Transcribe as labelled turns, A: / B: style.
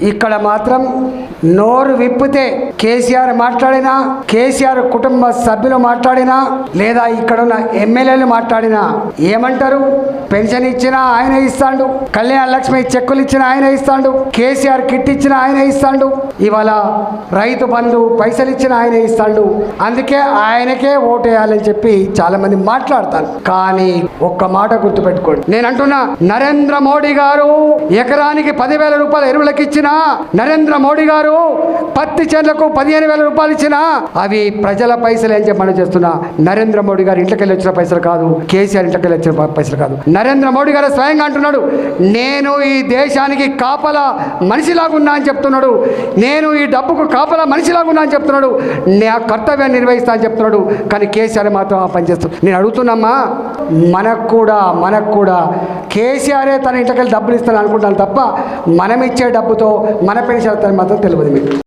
A: ఇక్కడ మాత్రం నోరు విప్పితే కేసీఆర్ మాట్లాడినా కేసీఆర్ కుటుంబ సభ్యులు మాట్లాడినా లేదా ఇక్కడ ఉన్న ఎమ్మెల్యేలు మాట్లాడినా ఏమంటారు? పెన్షన్ ఇచ్చినా ఆయన ఇస్తాడు. కళ్యాణ లక్ష్మి చెక్కులు ఇచ్చిన ఆయన ఇస్తాడు. కేసీఆర్ కిట్ ఇచ్చినా ఆయన ఇస్తాడు. ఇవాళ రైతు బంధు పైసలు ఇచ్చిన ఆయన ఇస్తాడు. అందుకే ఆయనకే ఓటేయాలని చెప్పి చాలా మంది మాట్లాడతారు. కానీ ఒక్క మాట గుర్తుపెట్టుకోండి. నేను అంటున్నా నరేంద్ర మోడీ గారు ఎకరానికి పదివేల రూపాయల ఎరువులకి ఇచ్చిన నరేంద్ర మోడీ గారు పత్తి చేనులకు పదిహేను వేల రూపాయలు ఇచ్చిన అవి ప్రజల పైసలు ఏం చెప్పని చేస్తున్నా నరేంద్ర మోడీ గారు ఇంట్లోకి వచ్చిన పైసలు కాదు కేసీఆర్ ఇంట్లోకి వచ్చిన పైసలు కాదు. నరేంద్ర మోడీ గారు స్వయంగా అంటున్నాడు నేను ఈ దేశానికి కాపలా మనిషిలాగున్నా అని చెప్తున్నాడు. నేను ఈ డబ్బుకు కాపలా మనిషిలాగున్నా అని చెప్తున్నాడు. నా కర్తవ్యాన్ని నిర్వహిస్తా అని చెప్తున్నాడు. కానీ కేసీఆర్ మాత్రం ఆ పని నేను అడుగుతున్నామ్మా మనకు కూడా మనకు కూడా కేసీఆరే తన ఇంటికెళ్ళి డబ్బులు ఇస్తాను అనుకుంటాను తప్ప మనం ఇచ్చే డబ్బుతో మన పెన్షన్ మాత్రం తెలియదు మీకు.